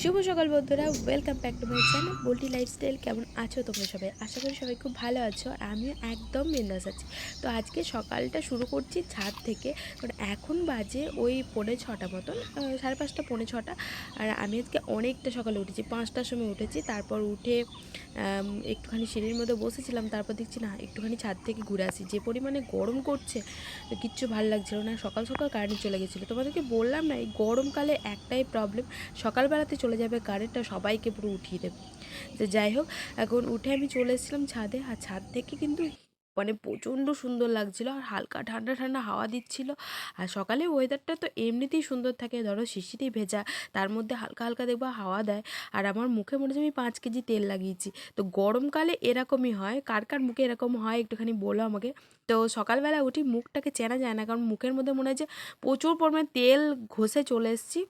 শুভ সকাল বন্ধুরা welcome back to my channel Bolti lifestyle কেমন আছো তোমরা সবাই? আশা করি সবাই খুব ভালো আছো আর আমিও একদম বিন্দাস আছি। তো আজকে সকালটা শুরু করছি ছাদ থেকে, কারণ এখন বাজে ওই পৌনে ছটা মতন সাড়ে পাঁচটা, পৌনে ছটা, আর আমি আজকে অনেকটা সকালে উঠেছি, পাঁচটার সময় উঠেছি, তারপর উঠে একটুখানি সিঁড়ির মধ্যে বসেছিলাম, তারপর দেখছি না, একটুখানি ছাদ থেকে ঘুরে আসি, যে পরিমাণে গরম করছে, কিচ্ছু ভালো লাগছিল না, সকাল সকাল কারেন্ট চলে গেছিল। তোমাদেরকে বললাম না, এই গরমকালে একটাই প্রবলেম সকালবেলাতে চলে যাবে কারেন্টটা সবাইকে পুরো উঠিয়ে দেবে। তো যাই হোক, এখন উঠে আমি চলে এসেছিলাম ছাদে, আর ছাদ থেকে কিন্তু মানে প্রচণ্ড সুন্দর লাগছিল, আর হালকা ঠান্ডা ঠান্ডা হাওয়া দিচ্ছিল। আর সকালে ওয়েদারটা তো এমনিতেই সুন্দর থাকে, ধরো শিশিতেই ভেজা, তার মধ্যে হালকা হালকা দেখবা হাওয়া দেয়। আর আমার মুখে মনে হচ্ছে আমি পাঁচ কেজি তেল লাগিয়েছি। তো গরমকালে এরকমই হয়, কার কার মুখে এরকম হয় একটুখানি বলো আমাকে। তো সকালবেলা উঠি, মুখটাকে চেনা যায় না, কারণ মুখের মধ্যে মনে হয় যে প্রচুর পরিমাণে তেল ঘষে চলে এসেছি।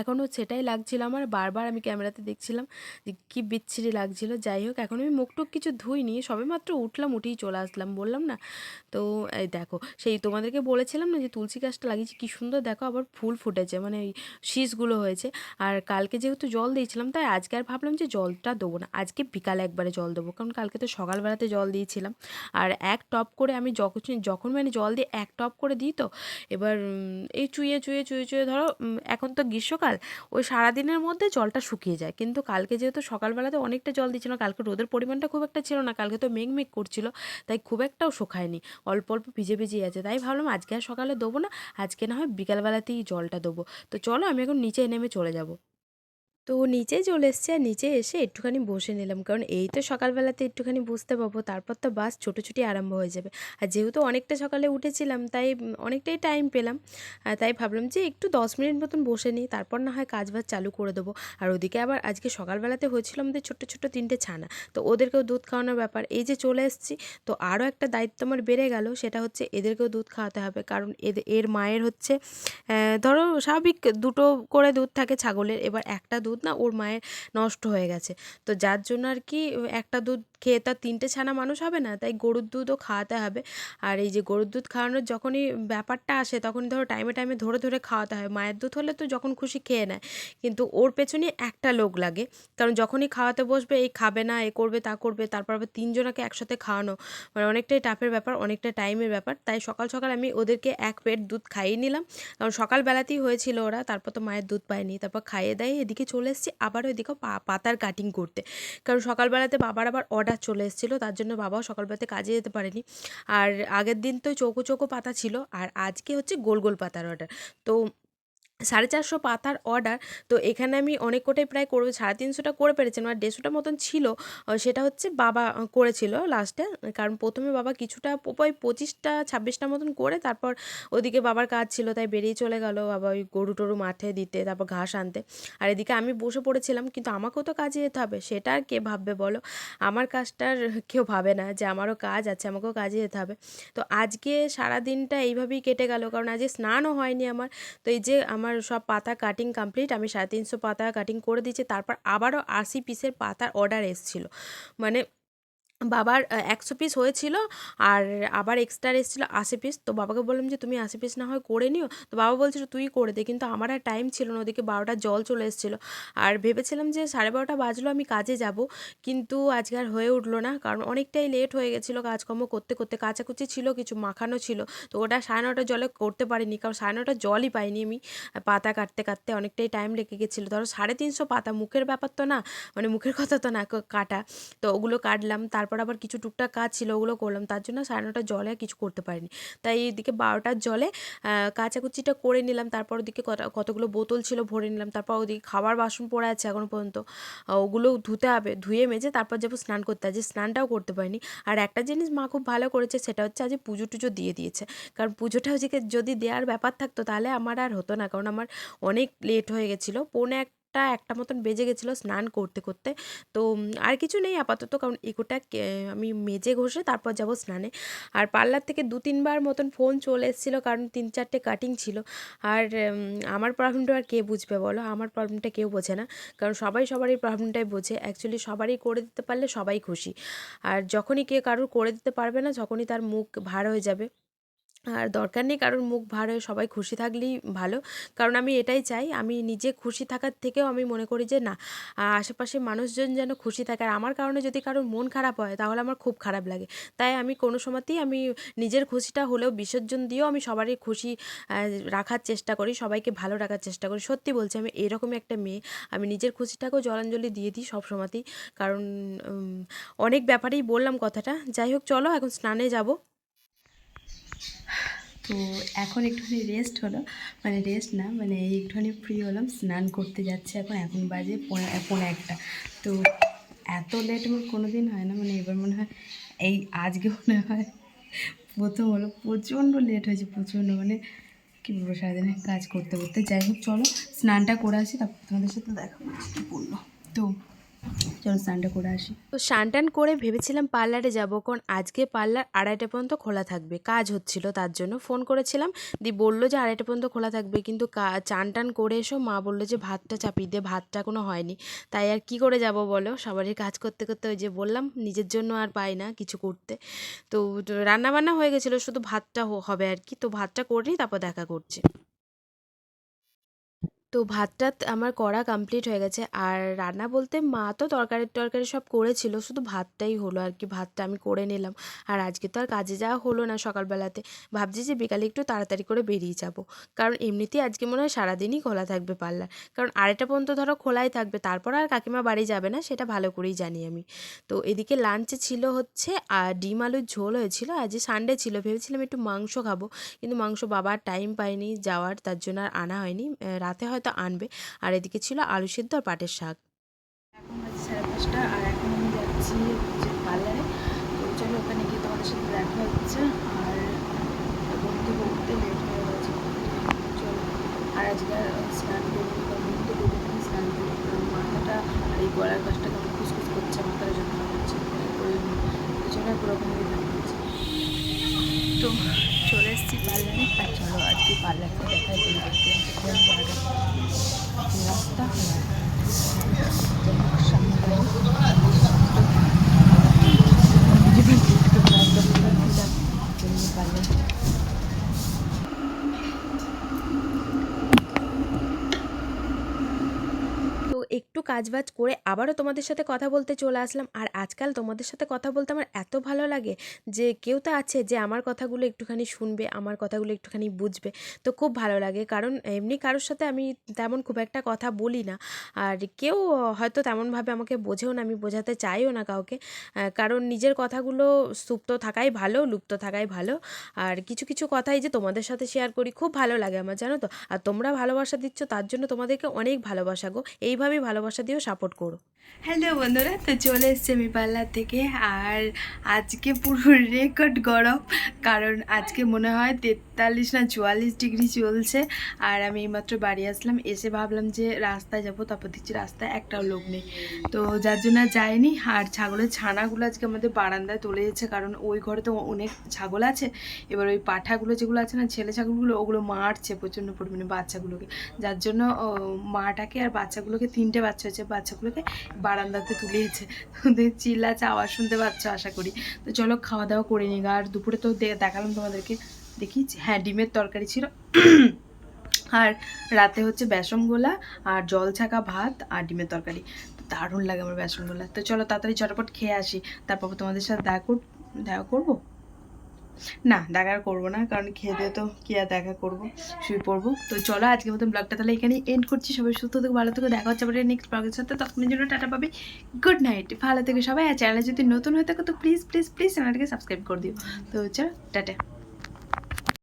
এখনও সেটাই লাগছিল আমার, বারবার আমি ক্যামেরাতে দেখছিলাম যে কী বিচ্ছিরি লাগছিল। যাই হোক, এখন আমি মুখটুক কিছু ধুই ধুইনি, সবে মাত্র উঠলাম, উঠেই চলে আসলাম, বললাম না। তো এই দেখো, সেই তোমাদেরকে বলেছিলাম না যে তুলসী গাছটা লাগিয়েছি, কী সুন্দর দেখো আবার ফুল ফুটেছে মানে ওই শীষগুলো হয়েছে। আর কালকে যেহেতু জল দিয়েছিলাম, তাই আজকে আর ভাবলাম যে জলটা দেবো না, আজকে বিকালে একবারে জল দেবো, কারণ কালকে তো সকালবেলাতে জল দিয়েছিলাম। আর এক টপ করে আমি যখন যখন মানে জল দিয়ে এক টপ করে দিই তো, এবার এই চুইয়ে চুইয়ে চুইয়ে চুয়ে ধরো এখন তো গ্রীষ্মকাল ওই সারাদিনের মধ্যে জলটা শুকিয়ে যায়। কিন্তু কালকে যেহেতু সকালবেলাতে অনেকটা জল দিচ্ছিল কালকে রোদের পরিমাণটা খুব একটা ছিল না, কালকে তো মেঘ মেঘ করছিল, তাই খুব একটাও শুকায়নি। অল্প অল্প ভিজে ভিজে আছে, তাই ভাবলাম আজকে আর সকালে দেবো না, আজকে না হয় বিকালবেলাতেই জলটা দেবো। তো চলো আমি এখন নিচে নেমে চলে যাব। তো নিচে চলে এসেছি আর নিচে এসে একটুখানি বসে নিলাম। কারণ এই তো সকালবেলাতে একটুখানি বুঝতে পারব তারপর তো বাস ছোটোছুটি আরম্ভ হয়ে যাবে। আর যেহেতু অনেকটা সকালে উঠেছিলাম, তাই অনেকটাই টাইম পেলাম। তাই ভাবলাম যে একটু দশ মিনিট মতন বসে নিই, তারপর না হয় কাজ বাজ চালু করে দেবো। আর ওদিকে আবার আজকে সকালবেলাতে হয়েছিল আমাদের ছোট্ট ছোট্ট তিনটে ছানা। তো ওদেরকেও দুধ খাওয়ানোর ব্যাপার। এই যে চলে এসেছি, তো আরও একটা দায়িত্ব আমার বেড়ে গেল, সেটা হচ্ছে এদেরকেও দুধ খাওয়াতে হবে। কারণ এদের এর মায়ের হচ্ছে ধরো স্বাভাবিক দুটো করে দুধ থাকে ছাগলের, এবার একটা দুধ না ওর মায়ের নষ্ট হয়ে গেছে। তো যার জন্য আর কি একটা দুধ খেয়ে তার তিনটে ছানা মানুষ হবে না, তাই গরুর দুধও খাওয়াতে হবে। আর এই যে গরুর দুধ খাওয়ানোর যখনই ব্যাপারটা আসে, তখনই ধরো টাইমে টাইমে ধরে ধরে খাওয়াতে হয়। মায়ের দুধ হলে তো যখন খুশি খেয়ে নেয়। কিন্তু ওর পেছনে একটা লোক লাগে। কারণ যখনই খাওয়াতে বসবে, এই খাবে না, এ করবে, তা করবে, তারপর আবার তিনজনাকে একসাথে খাওয়ানো। মানে অনেকটাই টাফের ব্যাপার, অনেকটা টাইমের ব্যাপার। তাই সকাল সকাল আমি ওদেরকে এক পেট দুধ খাইয়ে নিলাম। কারণ সকালবেলাতেই হয়েছিল ওরা, তারপর তো মায়ের দুধ পায়নি। তারপর খাইয়ে দেয় এদিকে চলে এসেছি আবারও এদিকে পা- পাতার কাটিং করতে। কারণ সকালবেলাতে বাবার আবার অর্ডার চলে এসেছিল, তার জন্য বাবাও সকালবেলাতে কাজে যেতে পারেনি। আর আগের দিন তো চৌকো চৌকো পাতা ছিল, আর আজকে হচ্ছে গোল গোল পাতার অর্ডার তো সাড়ে চারশো পাতার অর্ডার তো এখানে আমি অনেক কোটাই প্রায় করব, সাড়ে তিনশোটা করে পেরেছিলাম আর দেড়শোটা মতন ছিল সেটা হচ্ছে বাবা করেছিল লাস্টে কারণ প্রথমে বাবা কিছুটা, ওই পঁচিশটা, ছাব্বিশটা মতন করে তারপর ওদিকে বাবার কাজ ছিল, তাই বেরিয়ে চলে গেল, বাবা ওই গরু টরু মাঠে দিতে, তারপর ঘাস আনতে, আর এদিকে আমি বসে পড়েছিলাম, কিন্তু আমাকেও তো কাজে যেতে হবে, সেটা আর কে ভাববে বলো? আমার কাজটার কেউ ভাবে না যে আমারও কাজ আছে, আমাকেও কাজে যেতে হবে, তো আজকে সারা দিনটা এইভাবেই কেটে গেল, কারণ আজকে স্নানও হয়নি আমার, তো এই যে আমার সব পাতা কাটিং কমপ্লিট আমি সাড়ে তিনশো পাতা কাটিং করে দিয়েছি, তারপর আবারও আশি পিসের পাতার অর্ডার এসেছিল। মানে বাবার একশো পিস হয়েছিল আর আবার এক্সট্রা এসেছিল আশি পিস তো বাবাকে বললাম যে, তুমি আশি পিস না হয় করে নিও। তো বাবা বলছিল তুই করে দে। কিন্তু আমার আর টাইম ছিল না, ওদিকে বারোটা জল চলে এসেছিল। আর ভেবেছিলাম যে, সাড়ে বারোটা বাজলো, আমি কাজে যাব। কিন্তু আজকে আর হয়ে উঠল না, কারণ অনেকটাই লেট হয়ে গেছিল কাজকর্ম করতে করতে। কাচাকুচি ছিল, কিছু মাখানো ছিল। তো ওটা সাড়ে নটার জলে করতে পারিনি, কারণ সাড়ে নটার জলই পাইনি আমি। পাতা কাটতে কাটতে অনেকটাই টাইম লেগে গেছিল। ধরো সাড়ে তিনশো পাতা, মুখের ব্যাপার তো না মানে মুখের কথা তো না কাটা। তো ওগুলো কাটলাম। তারপর আবার কিছু টুকটাক কাজ ছিল, ওগুলো করলাম। তার জন্য সাড়ে নটার জলে কিছু করতে পারিনি। তাই এদিকে বারোটার জলে কাচাকুচিটা করে নিলাম। তারপর ওদিকে কত- কতগুলো বোতল ছিল ভরে নিলাম। তারপর ওদিকে খাবার বাসন পড়ে আছে এখনও পর্যন্ত। ওগুলো ধুতে হবে, ধুয়ে মেজে তারপর যাব স্নান করতে। আজ স্নানটাও করতে পারিনি। আর একটা জিনিস মা খুব ভালো করেছে, সেটা হচ্ছে আজ পুজো টুজো দিয়ে দিয়েছে। কারণ পুজোটা হচ্ছে যদি দেওয়ার ব্যাপার থাকতো, তাহলে আমার আর হতো না। কারণ আমার অনেক লেট হয়ে গেছিল। পৌনে একটা একটা মতন বেজে গেছিল স্নান করতে করতে। তো আর কিছু নেই আপাতত, কারণ কে- আমি মেজে ঘষে তারপর যাব স্নানে। আর পার্লার থেকে দু, তিনবার মতন ফোন চলে এসেছিল, কারণ তিন, চারটে কাটিং ছিল। আর আমার প্রবলেমটা আর কে বুঝবে বলো? আমার প্রবলেমটা কেউ বোঝে না। কারণ সবাই সবারই প্রবলেমটাই বোঝে। অ্যাকচুয়ালি সবারই করে দিতে পারলে সবাই খুশি। আর যখনই কে কারোর করে দিতে পারবে না, যখনই তার মুখ ভার হয়ে যাবে। আর দরকার নেই কারোর মুখ ভার হয়ে সবাই খুশি থাকলেই ভালো। কারণ আমি এটাই চাই, আমি নিজে খুশি থাকার থেকেও আমি মনে করি যে, না আশেপাশে মানুষজন যেন খুশি থাকে। আর আমার কারণে যদি কারোর মন খারাপ হয়, তাহলে আমার খুব খারাপ লাগে। তাই আমি কোনো সময়তেই আমি নিজের খুশিটা হলেও বিসর্জন দিয়েও আমি সবারই খুশি রাখার চেষ্টা করি, সবাইকে ভালো রাখার চেষ্টা করি। সত্যি বলছি, আমি এরকমই একটা মেয়ে। আমি নিজের খুশিটাকেও জলাঞ্জলি দিয়ে দিই সব সময়তেই। কারণ অনেক ব্যাপারেই বললাম কথাটা। যাই হোক, চলো, এখন স্নানে যাব। তো এখন একটুখানি রেস্ট হলো। মানে রেস্ট না মানে এই একটুখানি ফ্রি হলাম, স্নান করতে যাচ্ছে এখন। এখন বাজে পৌনে পৌনে একটা। তো এত লেট আমার কোনো দিন হয় না মানে এবার মনে হয় এই আজকে মনে হয় প্রথম হলো। প্রচণ্ড লেট হয়েছে, প্রচণ্ড। মানে কী বলব, সারাদিনে কাজ করতে করতে। যাই হোক, চলো, স্নানটা করে আসি, তারপর তোমাদের সাথে দেখা করছি কী বলল তো চলো স্নানটা করে আসি। তো স্নান টান করে ভেবেছিলাম পার্লারে যাব, কারণ আজকে পার্লার আড়াইটা পর্যন্ত খোলা থাকবে। কাজ হচ্ছিল তার জন্য। ফোন করেছিলাম, দি বলল যে আড়াইটা পর্যন্ত খোলা থাকবে, কিন্তু চান টান করে এসো। মা বলল যে ভাতটা চাপিয়ে দিয়ে ভাতটা কোনো হয়নি। তাই আর কি করে যাব বলো? সবারই কাজ করতে করতে ওই যে বললাম, নিজের জন্য আর পাই না কিছু করতে। তো রান্না বান্না হয়ে গেছিল, শুধু ভাতটা হবে আর কি। তো ভাতটা করে তারপর দেখা করছি। তো ভাতটা আমার করা কমপ্লিট হয়ে গেছে। আর রান্না বলতে মা তো তরকারি, টরকারি সব করেছিল, শুধু ভাতটাই হলো আর কি, ভাতটা আমি করে নিলাম। আর আজকে তো আর কাজে যাওয়া হলো না সকালবেলাতে। ভাবছি যে বিকালে একটু তাড়াতাড়ি করে বেরিয়ে যাব। কারণ এমনিতেই আজকে মনে হয় সারাদিনই খোলা থাকবে পার্লার। কারণ আড়াইটা পর্যন্ত ধরো খোলাই থাকবে, তারপর আর কাকিমা বাড়ি যাবে না, সেটা ভালো করেই জানি আমি। তো এদিকে লাঞ্চে ছিল হচ্ছে আর ডিম আলুর ঝোল হয়েছিল। আজ সানডে ছিল, ভেবেছিলাম একটু মাংস খাব। কিন্তু মাংস বাবার টাইম পায়নি যাওয়ার, তার জন্য আর আনা হয়নি। রাতে হয়তো আনবে। আর এদিকে ছিল আলু সিদ্ধ আর পাটের শাক। এখন বাজে সাড়ে পাঁচটা আর এখন আমি যাচ্ছি হচ্ছে পার্লারে। তো চলো ওখানে গিয়ে তোমাদের সাথে দেখা হচ্ছে। আর বলতে বলতে লেট হয়ে গেছে। চলো। আর আজকে স্নান করব বা বলতে বলতে স্নান কারণ মাথাটা আর এই গলার কাজটা কেমন খুসখুস করছে মাথার যন্ত্রণা করছে ওই জন্য তো চলে এসেছি পার্লারে। দিই দেখতে কোন জায়গা রাস্তা সামনে পার্লার তো একটু কাজবাজ করে আবারও তোমাদের সাথে কথা বলতে চলে আসলাম। আর আজকাল তোমাদের সাথে কথা বলতে আমার এত ভালো লাগে যে কেউ তো আছে যে আমার কথাগুলো একটুখানি শুনবে, আমার কথাগুলো একটুখানি বুঝবে। তো খুব ভালো লাগে। কারণ এমনি কারোর সাথে আমি তেমন খুব একটা কথা বলি না। আর কেউ হয়তো তেমনভাবে আমাকে বোঝেও না, আমি বোঝাতে চাইও না কাউকে। কারণ নিজের কথাগুলো সুপ্ত থাকাই ভালো, লুপ্ত থাকাই ভালো। আর কিছু কিছু কথাই যে তোমাদের সাথে শেয়ার করি খুব ভালো লাগে আমার, জানো তো? আর তোমরা ভালোবাসা দিচ্ছ, তার জন্য তোমাদেরকে অনেক ভালোবাসা গো। এইভাবেই ভালোবাসা দিয়েও সাপোর্ট করো। হ্যালো বন্ধুরা, তো চলে এসছে আমি পার্লার থেকে। আর আজকে পুরো রেকর্ড গরম, কারণ আজকে মনে হয় তেতাল্লিশ না চুয়াল্লিশ ডিগ্রি চলছে। আর আমি এইমাত্র বাড়ি আসলাম, এসে ভাবলাম যে রাস্তায় যাব, তারপর দেখছি রাস্তায় একটাও লোক নেই। তো যার জন্য যাইনি, আর ছাগলের ছানাগুলো আজকে আমাদের বারান্দায় তুলে যাচ্ছে কারণ ওই ঘরে তো অনেক ছাগল আছে। এবার ওই পাঠাগুলো যেগুলো আছে না, ছেলে ছাগলগুলো, ওগুলো মারছে প্রচণ্ড পরিমাণে বাচ্চাগুলোকে। যার জন্য মাটাকে আর বাচ্চাগুলোকে তিনটে বাচ্চা হয়েছে, বাচ্চাগুলোকে বারান্দাতে তুলিয়েছে তোদের চিল্লাচ্ছে আওয়াজ শুনতে পাচ্ছ, আশা করি। তো চলো খাওয়া দাওয়া করে নিই। আর দুপুরে তো দেখালাম তোমাদেরকে। দেখি হ্যাঁ ডিমের তরকারি ছিল। আর রাতে হচ্ছে বেসন গোলা আর জল ছাকা ভাত আর ডিমের তরকারি। দারুণ লাগে আমার বেসন গোলা। তো চলো তাড়াতাড়ি চটপট খেয়ে আসি। তারপর তোমাদের সাথে দেখা কর দেখা করব? না, দেখা করব না, কারণ খেয়ে তো কি আর দেখা করব, শুয়ে পড়ব। তো চলো আজকের মতন ব্লগটা তাহলে এখানেই এন্ড করছি। সবাই সুস্থ থেকে, ভালো থেকে, দেখা হচ্ছে আমাদের নেক্সট ব্লগের সাথে। তখনের জন্য টাটা পাবে গুড নাইট ভালো থেকে সবাই। আর চ্যানেলে যদি নতুন হয়ে থাকো, তো প্লিজ প্লিজ প্লিজ চ্যানেলটাকে সাবস্ক্রাইব করে দিও। তো চলো, টাটা।